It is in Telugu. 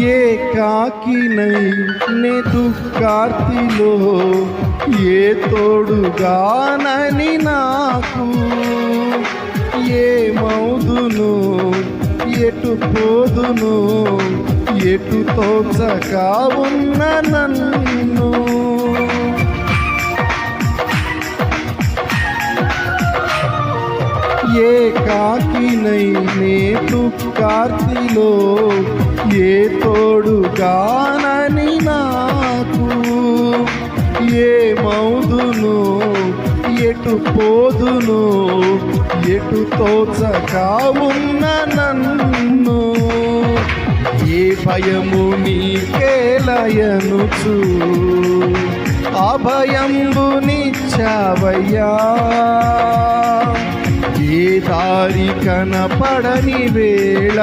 ఏ కాకినై నే దుఃఖార్తిలో? ఏ తోడుగానని నాకు? ఏ మౌదును ఎటు పోదును? ఎటు తోచక ఉన్న నన్ను? ఏ కాకినై నే దుఃఖార్తిలో ఏ తోడుగానని నాకు ఏ మౌదును ఎటు పోదును ఎటు తోచక ఉన్న నన్ను ఏ భయము నీకేలయనుచు అభయంబు నిచ్చావయ్యా దారి కనపడని వేళ